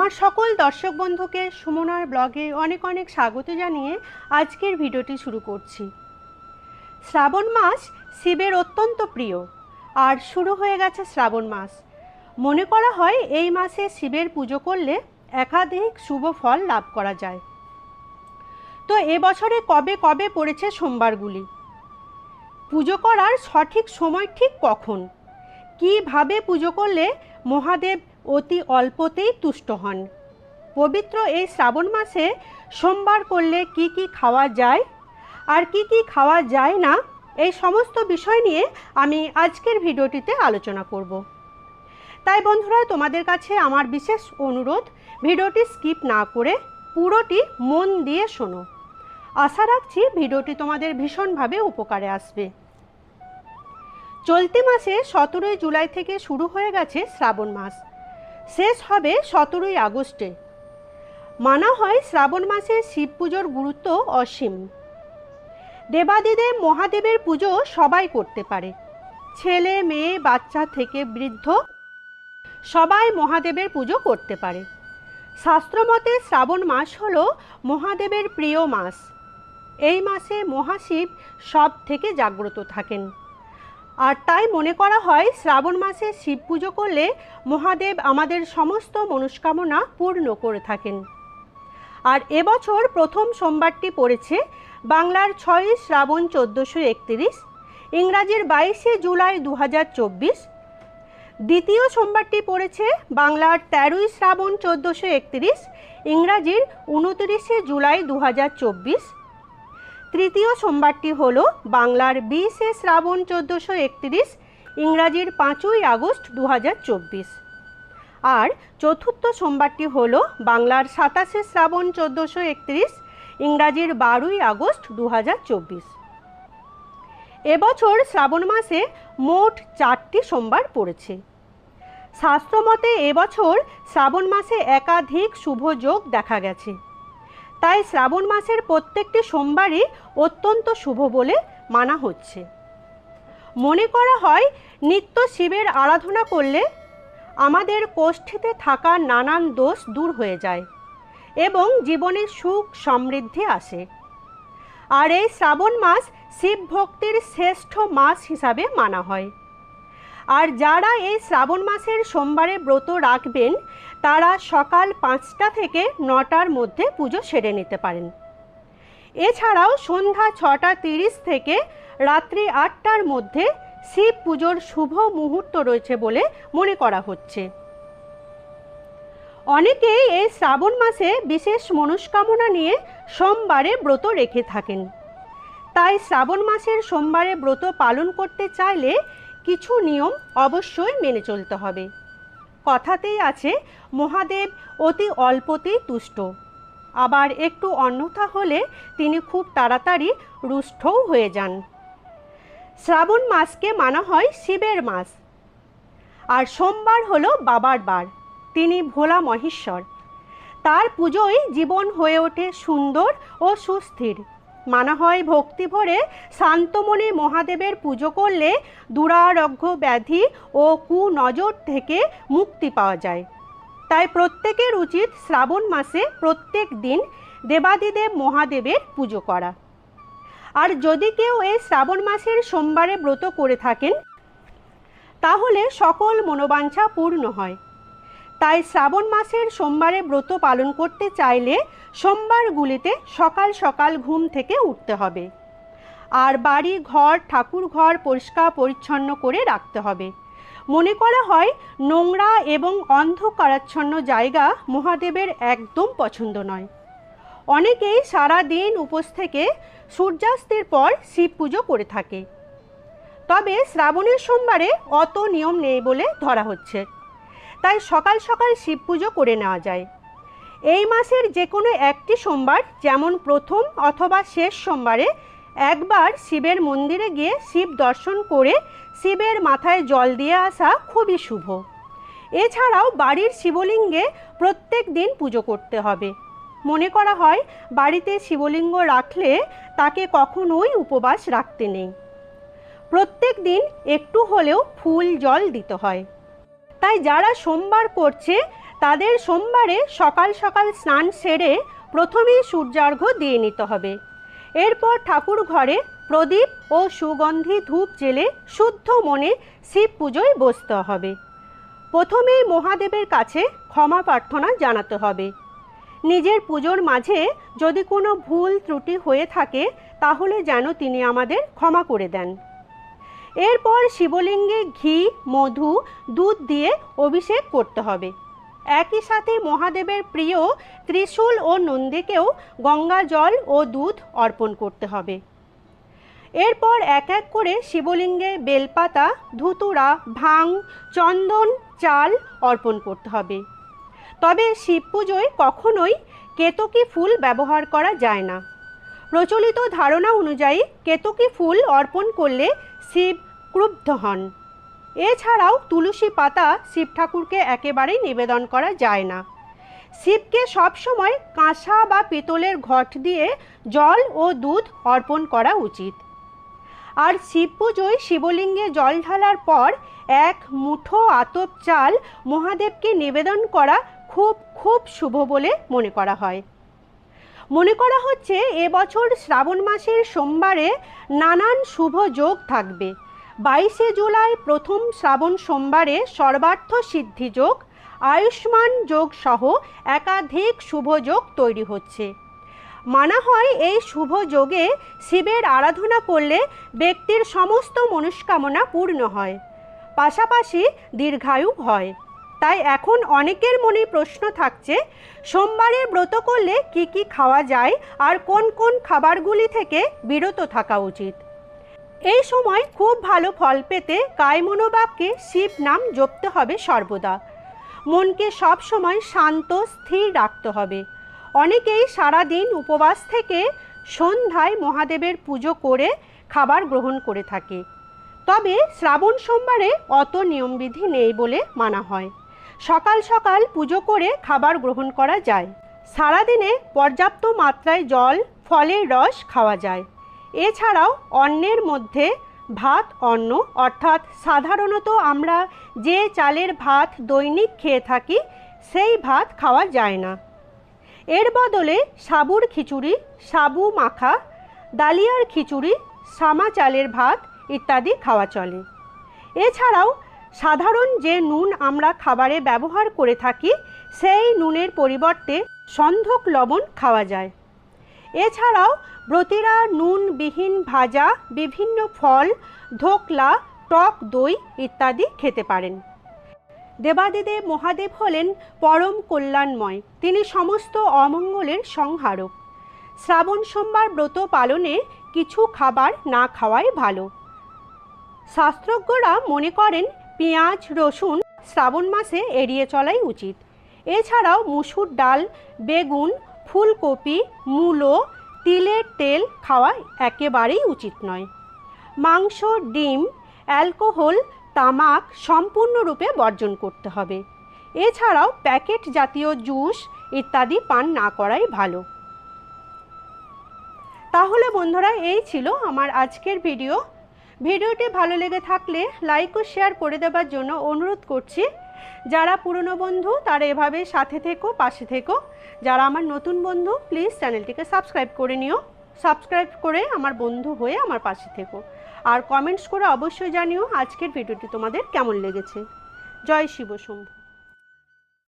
আমার সকল দর্শক বন্ধুকে সুমনার ব্লগে অনেক অনেক স্বাগত জানিয়ে আজকের ভিডিওটি শুরু করছি। শ্রাবণ মাস শিবের অত্যন্ত প্রিয়, আর শুরু হয়ে গেছে শ্রাবণ মাস। মনে করা হয় এই মাসে শিবের পুজো করলে একাধিক শুভ ফল লাভ করা যায়। তো এবছরে কবে কবে পড়েছে সোমবারগুলি? পুজো করার সঠিক সময় ঠিক কখন? কীভাবে পুজো করলে মহাদেব অতি অল্পতেই তুষ্ট হন। পবিত্র এই শ্রাবণ মাসে সোমবার করলে কি কি খাওয়া যায় আর কি কি খাওয়া যায় না, এই সমস্ত বিষয় নিয়ে আমি আজকের ভিডিওটিতে আলোচনা করব। তাই বন্ধুরা, তোমাদের কাছে আমার বিশেষ অনুরোধ, ভিডিওটি স্কিপ না করে পুরোটি মন দিয়ে শোনো। আশা রাখছি ভিডিওটি তোমাদের ভীষণভাবে উপকারে আসবে। চলতি মাসে সতেরোই জুলাই থেকে শুরু হয়ে গেছে শ্রাবণ মাস। শেষ হবে সতেরোই আগস্টে। মানা হয় শ্রাবণ মাসে শিব পুজোর গুরুত্ব অসীম। দেবাদিদেব মহাদেবের পুজো সবাই করতে পারে। ছেলে, মেয়ে, বাচ্চা থেকে বৃদ্ধ সবাই মহাদেবের পুজো করতে পারে। শাস্ত্রমতে শ্রাবণ মাস হল মহাদেবের প্রিয় মাস। এই মাসে মহাশিব সব থেকে জাগ্রত থাকেন। আর তাই মনে করা হয় শ্রাবণ মাসে শিব পুজো করলে মহাদেব আমাদের সমস্ত মনস্কামনা পূর্ণ করে থাকেন। আর এবছর প্রথম সোমবারটি পড়েছে বাংলার ছয়ই শ্রাবণ চোদ্দোশো একত্রিশ, ইংরাজির বাইশে জুলাই দু হাজার চব্বিশ, দ্বিতীয় সোমবারটি পড়েছে বাংলার তেরোই শ্রাবণ চোদ্দোশো একত্রিশ, ইংরাজির উনত্রিশে জুলাই দু হাজার চব্বিশ তৃতীয় সোমবারটি হল বাংলার বিশে শ্রাবণ চোদ্দোশো একত্রিশ, ইংরাজির পাঁচই আগস্ট দু হাজার চব্বিশ। আর চতুর্থ সোমবারটি হল বাংলার সাতাশে শ্রাবণ চোদ্দোশো একত্রিশ, ইংরাজির বারোই আগস্ট দু হাজার চব্বিশ। এবছর শ্রাবণ মাসে মোট চারটি সোমবার পড়েছে। শাস্ত্রমতে এবছর শ্রাবণ মাসে একাধিক শুভ যোগ দেখা গেছে। তাই শ্রাবণ মাসের প্রত্যেকটি সোমবারই অত্যন্ত শুভ বলে মানা হচ্ছে। মনে করা হয়, নিত্য শিবের আরাধনা করলে আমাদের কোষ্ঠীতে থাকা নানান দোষ দূর হয়ে যায় এবং জীবনে সুখ সমৃদ্ধি আসে। আর এই শ্রাবণ মাস শিব ভক্তির শ্রেষ্ঠ মাস হিসাবে মানা হয়। আর যারা এই শ্রাবণ মাসের সোমবারে ব্রত রাখবেন, তারা সকাল পাঁচটা থেকে নটার মধ্যে পুজো সেরে নিতে পারেন। এছাড়াও সন্ধ্যা ছটা তিরিশ থেকে রাত্রি আটটার মধ্যে শিব পুজোর শুভ মুহূর্ত রয়েছে বলে মনে করা হচ্ছে। অনেকেই এই শ্রাবণ মাসে বিশেষ মনস্কামনা নিয়ে সোমবারে ব্রত রেখে থাকেন। তাই শ্রাবণ মাসের সোমবারে ব্রত পালন করতে চাইলে কিছু নিয়ম অবশ্যই মেনে চলতে হবে। কথাতেই আছে, মহাদেব অতি অল্পতেই তুষ্ট। আবার একটু অন্যথা হলে তিনি খুব তাড়াতাড়ি রুষ্টও হয়ে যান। শ্রাবণ মাসকে মানা হয় শিবের মাস। আর সোমবার হলো বাবার বার, তিনি ভোলা মহেশ্বর। তার পুজোয় জীবন হয়ে ওঠে সুন্দর ও সুস্থির। মানা হয় ভক্তি ভরে শান্তমনে মহাদেবের পুজো করলে দুরারোগ্য ব্যাধি ও কুনজর থেকে মুক্তি পাওয়া যায়। তাই প্রত্যেকের উচিত শ্রাবণ মাসে প্রত্যেক দিন দেবাদিদেব মহাদেবের পুজো করা। আর যদি কেউ এই শ্রাবণ মাসের সোমবারে ব্রত করে থাকেন, তাহলে সকল মনোবাঞ্ছা পূর্ণ হয়। তাই শ্রাবণ মাসের সোমবারে ব্রত পালন করতে চাইলে সোমবারগুলিতে সকাল সকাল ঘুম থেকে উঠতে হবে। আর বাড়ি, ঘর, ঠাকুর ঘর পরিষ্কার পরিচ্ছন্ন করে রাখতে হবে। মনে করা হয়, নোংরা এবং অন্ধকারাচ্ছন্ন জায়গা মহাদেবের একদম পছন্দ নয়। অনেকেই সারা দিন উপোস থেকে সূর্যাস্তের পর শিব পুজো করে থাকে। তবে শ্রাবণের সোমবারে অত নিয়ম নেই বলে ধরা হচ্ছে। তাই সকাল সকাল শিব পুজো করে নেওয়া যায়। এই মাসের যে কোনো একটি সোমবার, যেমন প্রথম অথবা শেষ সোমবারে, একবার শিবের মন্দিরে গিয়ে শিব দর্শন করে শিবের মাথায় জল দিয়ে আসা খুবই শুভ। এছাড়াও বাড়ির শিবলিঙ্গে প্রত্যেক দিন পুজো করতে হবে। মনে করা হয়, বাড়িতে শিবলিঙ্গ রাখলে তাকে কখনোই উপবাস রাখতে নেই। প্রত্যেক দিন একটু হলেও ফুল জল দিতে হয়। তাই যারা সোমবার করছে তাদের সোমবারে সকাল সকাল স্নান সেরে প্রথমেই সূর্যার্ঘ্য দিয়ে নিতে হবে। এরপর ঠাকুর ঘরে প্রদীপ ও সুগন্ধি ধূপ জেলে শুদ্ধ মনে শিব পুজোয় বসতে হবে। প্রথমেই মহাদেবের কাছে ক্ষমা প্রার্থনা জানাতে হবে। নিজের পুজোর মাঝে যদি কোনো ভুল ত্রুটি হয়ে থাকে, তাহলে যেন তিনি আমাদের ক্ষমা করে দেন। এরপর শিবলিঙ্গে ঘি, মধু, দুধ দিয়ে অভিষেক করতে হবে। একই সাথে মহাদেবের প্রিয় ত্রিশূল ও নন্দীকেও গঙ্গা জল ও দুধ অর্পণ করতে হবে। এরপর এক এক করে শিবলিঙ্গে বেলপাতা, ধুতুরা, ভাং, চন্দন, চাল অর্পণ করতে হবে। তবে শিব পুজোয় কখনোই কেতকী ফুল ব্যবহার করা যায় না। প্রচলিত ধারণা অনুযায়ী কেতকী ফুল অর্পণ করলে শিব ক্রুব্ধ হন। এছাড়াও তুলসী পাতা শিব ঠাকুরকে একেবারেই নিবেদন করা যায় না। শিবকে সবসময় কাঁসা বা পিতলের ঘট দিয়ে জল ও দুধ অর্পণ করা উচিত। আর শিব পুজোয় শিবলিঙ্গে জল ঢালার পর এক মুঠো আতপ চাল মহাদেবকে নিবেদন করা খুব খুব শুভ বলে মনে করা হয়। মনে করা হচ্ছে এবছর শ্রাবণ মাসের সোমবারে নানান শুভ যোগ থাকবে। বাইশে জুলাই প্রথম শ্রাবণ সোমবারে সর্বার্থ সিদ্ধি যোগ, আয়ুষ্মান যোগ সহ একাধিক শুভ যোগ তৈরি হচ্ছে। মানা হয় এই শুভ যোগে শিবের আরাধনা করলে ব্যক্তির সমস্ত মনস্কামনা পূর্ণ হয়। পাশাপাশি দীর্ঘায়ু হয়। তাই এখন অনেকের মনে প্রশ্ন থাকছে, সোমবারের ব্রত করলে কি কি খাওয়া যায় আর কোন কোন খাবারগুলি থেকে বিরত থাকা উচিত? এই সময় খুব ভালো ফল পেতে কায়মনোবাক্যে শিব নাম জপতে হবে সর্বদা। মনকে সব সময় শান্ত, স্থির রাখতে হবে। অনেকেই সারাদিন উপবাস থেকে সন্ধ্যায় মহাদেবের পুজো করে খাবার গ্রহণ করে থাকে। তবে শ্রাবণ সোমবারে অত নিয়মবিধি নেই বলে মানা হয়। সকাল সকাল পুজো করে খাবার গ্রহণ করা যায়। সারাদিনে পর্যাপ্ত মাত্রায় জল, ফলের রস খাওয়া যায়। এছাড়াও অন্নের মধ্যে ভাত, অন্ন, অর্থাৎ সাধারণত আমরা যে চালের ভাত দৈনিক খেয়ে থাকি, সেই ভাত খাওয়া যায় না। এর বদলে সাবুর খিচুড়ি, সাবু মাখা, ডালিয়ার খিচুড়ি, সামা চালের ভাত ইত্যাদি খাওয়া চলে। এছাড়াও সাধারণ যে নুন আমরা খাবারে ব্যবহার করে থাকি, সেই নুনের পরিবর্তে সন্ধক লবণ খাওয়া যায়। এছাড়াও ব্রতীরা নুনবিহীন ভাজা, বিভিন্ন ফল, ধোকলা, টক দই ইত্যাদি খেতে পারেন। দেবাদিদেব মহাদেব হলেন পরম কল্যাণময়। তিনি সমস্ত অমঙ্গলের সংহারক। শ্রাবণ সোমবার ব্রত পালনে কিছু খাবার না খাওয়াই ভালো। শাস্ত্রজ্ঞরা মনে করেন পেঁয়াজ, রসুন শ্রাবণ মাসে এড়িয়ে চলাই উচিত। এছাড়াও মুসুর ডাল, বেগুন, ফুলকপি, মূলো, তিলের তেল খাওয়া একেবারেই উচিত নয়। মাংস, ডিম, অ্যালকোহল, তামাক সম্পূর্ণরূপে বর্জন করতে হবে। এছাড়াও প্যাকেট জাতীয় জুস ইত্যাদি পান না করাই ভালো। তাহলে বন্ধুরা, এই ছিল আমার আজকের ভিডিও। ভিডিওটি ভালো লেগে থাকলে লাইক ও শেয়ার করে দেবার জন্য অনুরোধ করছি। যারা পুরনো বন্ধু, তারা এভাবে সাথে থেকো, পাশে থেকো। যারা আমার নতুন বন্ধু প্লিজ চ্যানেলটিকে সাবস্ক্রাইব করে নিও। সাবস্ক্রাইব করে আমার বন্ধু হয়ে আমার পাশে থেকো। আর কমেন্টস করে অবশ্যই জানিও আজকের ভিডিওটি তোমাদের কেমন লেগেছে। জয় শিব শম্ভু